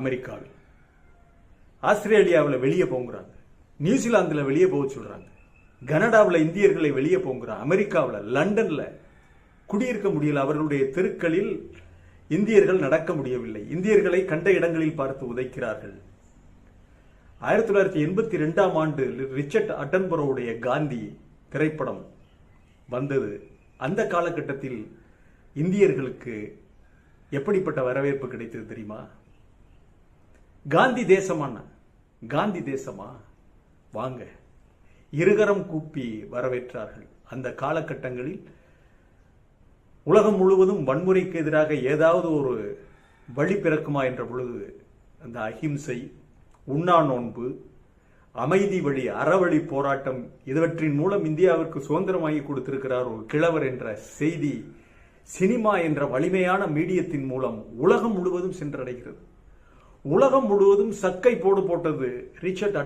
அமெரிக்காவில். ஆஸ்திரேலியாவில் வெளியே போங்கிறாங்க. நியூசிலாந்தில் வெளியே போக சொல்கிறாங்க கனடாவில் இந்தியர்களை வெளியே போங்கிறாங்க. அமெரிக்காவில் லண்டனில் குடியிருக்க முடியல. அவர்களுடைய தெருக்களில் இந்தியர்கள் நடக்க முடியவில்லை. இந்தியர்களை கண்ட இடங்களில் பார்த்து உதைக்கிறார்கள். ஆயிரத்தி தொள்ளாயிரத்தி எண்பத்தி ரெண்டாம் ஆண்டு ரிச்சர்ட் அட்டன்பரோவுடைய காந்தி திரைப்படம் வந்தது. அந்த காலகட்டத்தில் இந்தியர்களுக்கு எப்படிப்பட்ட வரவேற்பு கிடைத்தது தெரியுமா? காந்தி தேசமாண்ணா காந்தி தேசமா? வாங்க. இருகரம் கூப்பி வரவேற்றார்கள். அந்த காலகட்டங்களில் உலகம் முழுவதும் வன்முறைக்கு எதிராக ஏதாவது ஒரு வழி பிறக்குமா என்ற பொழுது அந்த அஹிம்சை உண்ணா நோன்பு அமைதி வழி அறவழி போராட்டம் இதுவற்றின் மூலம் இந்தியாவிற்கு சுதந்திரம் கொடுத்திருக்கிறார் ஒரு கிழவர் என்ற செய்தி சினிமா என்ற வலிமையான மீடியத்தின் மூலம் உலகம் முழுவதும் சென்றடைகிறது. உலகம் முழுவதும் சக்கை போடு போட்டது. ரிச்சர்ட்